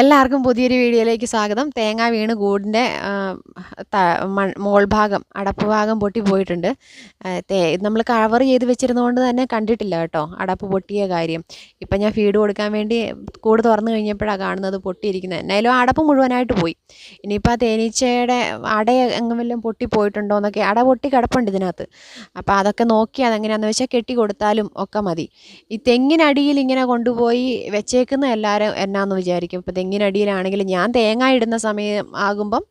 എല്ലാവർക്കും പുതിയൊരു വീഡിയോയിലേക്ക് സ്വാഗതം. തേങ്ങ വീണ് കൂടിന്റെ മോൾ ഭാഗം അടപ്പ് ഭാഗം പൊട്ടി പോയിട്ടുണ്ട്. നമ്മൾ കവർ ചെയ്ത് വെച്ചിരുന്നതുകൊണ്ട് തന്നെ കണ്ടിട്ടില്ല കേട്ടോ അടപ്പ് പൊട്ടിയ കാര്യം. ഇപ്പം ഞാൻ ഫീഡ് കൊടുക്കാൻ വേണ്ടി കൂട് തുറന്നു കഴിഞ്ഞപ്പോഴാണ് കാണുന്നത് പൊട്ടിയിരിക്കുന്നത്. എന്നാലും അടപ്പ് മുഴുവനായിട്ട് പോയി. ഇനിയിപ്പോൾ ആ തേനീച്ചയുടെ അട എങ്ങും വല്ലതും പൊട്ടി പോയിട്ടുണ്ടോ എന്നൊക്കെ അട പൊട്ടി കിടപ്പുണ്ട് ഇതിനകത്ത്. അപ്പോൾ അതൊക്കെ നോക്കി അതെങ്ങനെയാണെന്ന് വെച്ചാൽ കെട്ടി കൊടുത്താലും ഒക്കെ മതി. ഈ തെങ്ങിനടിയിൽ ഇങ്ങനെ കൊണ്ടുപോയി വെച്ചേക്കുന്ന എല്ലാവരും എന്നാന്ന് വിചാരിക്കും. ഇപ്പോൾ തെങ്ങിനടിയിലാണെങ്കിൽ ഞാൻ തേങ്ങ ഇടുന്ന സമയം ആകുമ്പം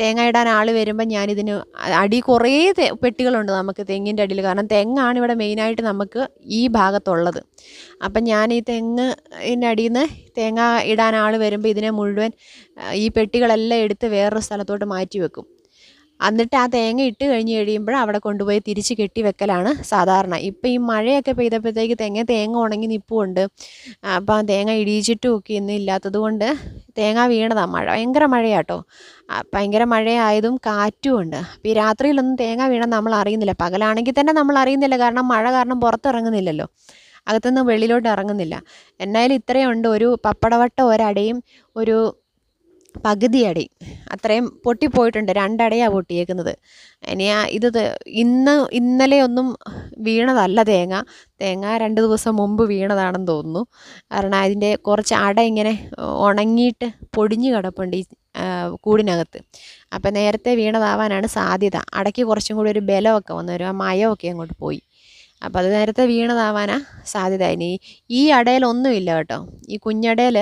തേങ്ങ ഇടാൻ ആൾ വരുമ്പം ഞാനിതിന് അടി കുറേ പെട്ടികളുണ്ട് നമുക്ക് തെങ്ങിന്റെ അടിയിൽ. കാരണം തെങ്ങാണ് ഇവിടെ മെയിനായിട്ട് നമുക്ക് ഈ ഭാഗത്തുള്ളത്. അപ്പം ഞാൻ ഈ തെങ്ങ് ഇതിന്റെ അടിയിൽ നിന്ന് തേങ്ങ ഇടാൻ ആൾ വരുമ്പോൾ ഇതിനെ മുഴുവൻ ഈ പെട്ടികളെല്ലാം എടുത്ത് വേറൊരു സ്ഥലത്തോട്ട് മാറ്റി വെക്കും. എന്നിട്ട് ആ തേങ്ങ ഇട്ട് കഴിഞ്ഞ് കഴിയുമ്പോൾ അവിടെ കൊണ്ടുപോയി തിരിച്ച് കെട്ടി വെക്കലാണ് സാധാരണ. ഇപ്പം ഈ മഴയൊക്കെ പെയ്തപ്പോഴത്തേക്ക് തേങ്ങ തേങ്ങ ഉണങ്ങി നിൽപ്പുണ്ട് അപ്പോൾ ആ തേങ്ങ ഇടിയിച്ചിട്ടും ഒക്കെ ഒന്നും ഇല്ലാത്തത് കൊണ്ട് തേങ്ങ വീണതാണ് മഴ ഭയങ്കര മഴയാട്ടോ. ഭയങ്കര മഴയായതും കാറ്റും ഉണ്ട്. അപ്പം ഈ രാത്രിയിലൊന്നും തേങ്ങ വീണ നമ്മൾ അറിയുന്നില്ല പകലാണെങ്കിൽ തന്നെ നമ്മൾ അറിയുന്നില്ല കാരണം മഴ കാരണം പുറത്തിറങ്ങുന്നില്ലല്ലോ. അകത്തുനിന്ന് വെളിയിലോട്ട് ഇറങ്ങുന്നില്ല. എന്നാലും ഇത്രയുണ്ട് ഒരു പപ്പടവട്ട ഒരടയും ഒരു പകുതി അടി. അത്രയും പൊട്ടിപ്പോയിട്ടുണ്ട് രണ്ടടയാണ് പൊട്ടിയേക്കുന്നത്. ഇനി ഇത് ഇന്ന് ഇന്നലെ ഒന്നും വീണതല്ല തേങ്ങ. തേങ്ങ രണ്ട് ദിവസം മുമ്പ് വീണതാണെന്ന് തോന്നുന്നു. കാരണം അതിന്റെ കുറച്ച് അട ഇങ്ങനെ ഉണങ്ങിയിട്ട് പൊടിഞ്ഞു കിടപ്പുണ്ട് ഈ കൂടിനകത്ത്. അപ്പം നേരത്തെ വീണതാവാനാണ് സാധ്യത. അടയ്ക്ക് കുറച്ചും കൂടി ഒരു ബലമൊക്കെ വന്നു വരും. ആ മയമൊക്കെ അങ്ങോട്ട് പോയി. അപ്പോൾ അത് നേരത്തെ വീണതാവാനാ സാധ്യത. ഇനി ഈ അടയിലൊന്നുമില്ല കേട്ടോ. ഈ കുഞ്ഞടയിൽ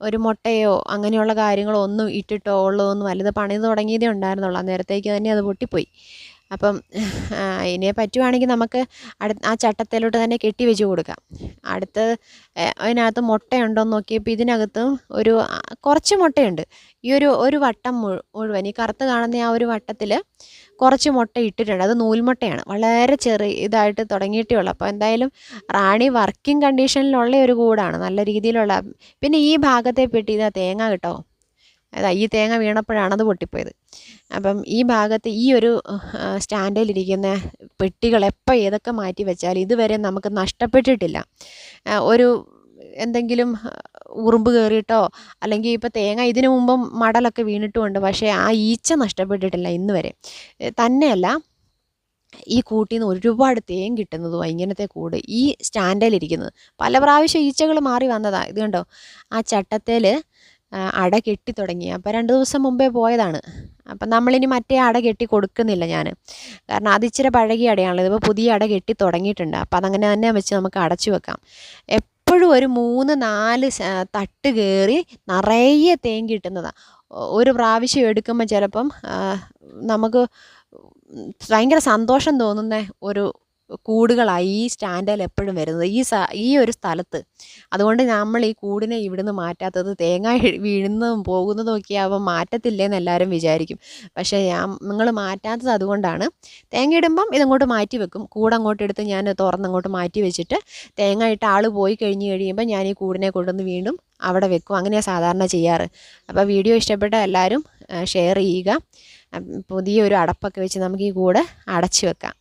ഒരു മുട്ടയോ അങ്ങനെയുള്ള കാര്യങ്ങളോ ഒന്നും ഇട്ടിട്ടോ ഉള്ളതൊന്നും അല്ല. ഇത് പണിത് തുടങ്ങിയതേ ഉണ്ടായിരുന്നുള്ളൂ. അന്നേരത്തേക്ക് തന്നെ അത് പൊട്ടിപ്പോയി. അപ്പം ഇനി പറ്റുവാണെങ്കിൽ നമുക്ക് അടു ആ ചട്ടത്തിലോട്ട് തന്നെ കെട്ടി വെച്ച് കൊടുക്കാം. അടുത്ത് അതിനകത്ത് മുട്ടയുണ്ടോയെന്ന് നോക്കിയപ്പോൾ ഇതിനകത്ത് ഒരു കുറച്ച് മുട്ടയുണ്ട്. ഈ ഒരു ഒരു വട്ടം മുഴുവൻ ഈ കറുത്ത് കാണുന്ന ആ ഒരു വട്ടത്തിൽ കുറച്ച് മുട്ട ഇട്ടിട്ടുണ്ട്. അത് നൂൽമുട്ടയാണ്. വളരെ ചെറിയ ഇതായിട്ട് തുടങ്ങിയിട്ടേ ഉള്ളൂ. അപ്പോൾ എന്തായാലും റാണി വർക്കിംഗ് കണ്ടീഷനിലുള്ള ഒരു കൂടാണ്. നല്ല രീതിയിലുള്ള പിന്നെ ഈ ഭാഗത്തെ പെട്ടി ഇതാ തേങ്ങ കിട്ടോ. അതാ ഈ തേങ്ങ വീണപ്പോഴാണ് അത് പൊട്ടിപ്പോയത്. അപ്പം ഈ ഭാഗത്ത് ഈ ഒരു സ്റ്റാൻഡിലിരിക്കുന്ന പെട്ടികൾ എപ്പോൾ ഏതൊക്കെ മാറ്റി വെച്ചാൽ ഇതുവരെ നമുക്ക് നഷ്ടപ്പെട്ടിട്ടില്ല. ഒരു എന്തെങ്കിലും ഉറുമ്പ് കയറിയിട്ടോ അല്ലെങ്കിൽ ഇപ്പോൾ തേങ്ങ ഇതിനു മുമ്പും മടലൊക്കെ വീണിട്ടുമുണ്ട് പക്ഷേ ആ ഈച്ച നഷ്ടപ്പെട്ടിട്ടില്ല ഇന്ന് വരെ തന്നെയല്ല ഈ കൂട്ടിൽ നിന്ന് ഒരുപാട് തേൻ കിട്ടുന്നതും ഇങ്ങനത്തെ കൂട് ഈ സ്റ്റാൻഡിലിരിക്കുന്നത്. പല പ്രാവശ്യം ഈച്ചകൾ മാറി വന്നതാണ് ഇത് കണ്ടോ? ആ ചട്ടത്തേൽ അട കെട്ടി തുടങ്ങി. അപ്പോൾ രണ്ട് ദിവസം മുമ്പേ പോയതാണ്. അപ്പം നമ്മളിനി മറ്റേ അട കെട്ടി കൊടുക്കുന്നില്ല ഞാൻ കാരണം അത് ഇച്ചിരി പഴകിയ അടയാണല്ലോ. ഇതിപ്പോൾ പുതിയ അട കെട്ടി തുടങ്ങിയിട്ടുണ്ട്. അപ്പം അതങ്ങനെ തന്നെ വെച്ച് നമുക്ക് അടച്ചു വെക്കാം. എപ്പോഴും ഒരു മൂന്ന് നാല് തട്ട് കയറി നിറയെ തേൻ കിട്ടുന്നതാണ് ഒരു പ്രാവശ്യം എടുക്കുമ്പോൾ ചിലപ്പം നമുക്ക് ഭയങ്കര സന്തോഷം തോന്നുന്ന ഒരു കൂടുകളായി ഈ സ്റ്റാൻഡേൽ എപ്പോഴും വരുന്നത്. ഈ ഈ ഒരു സ്ഥലത്ത്. അതുകൊണ്ട് നമ്മൾ ഈ കൂടിനെ ഇവിടുന്ന് മാറ്റാത്തത് തേങ്ങ വീഴുന്നതും പോകുന്നതും ഒക്കെ ആവുമ്പോൾ മാറ്റത്തില്ലേന്ന് എല്ലാവരും വിചാരിക്കും. പക്ഷേ ഞാൻ നിങ്ങൾ മാറ്റാത്തത് അതുകൊണ്ടാണ്. തേങ്ങ ഇടുമ്പം ഇതങ്ങോട്ട് മാറ്റി വെക്കും. കൂടങ്ങോട്ട് എടുത്ത് ഞാൻ തുറന്നങ്ങോട്ട് മാറ്റി വെച്ചിട്ട് തേങ്ങ ഇട്ട് ആൾ പോയി കഴിഞ്ഞ് കഴിയുമ്പോൾ ഞാൻ ഈ കൂടിനെ കൊണ്ടുവന്ന് വീണ്ടും അവിടെ വെക്കും. അങ്ങനെയാണ് സാധാരണ ചെയ്യാറ്. അപ്പോൾ വീഡിയോ ഇഷ്ടപ്പെട്ട എല്ലാവരും ഷെയർ ചെയ്യുക. പുതിയൊരു അടപ്പൊക്കെ വെച്ച് നമുക്ക് ഈ കൂട് അടച്ചു വെക്കാം.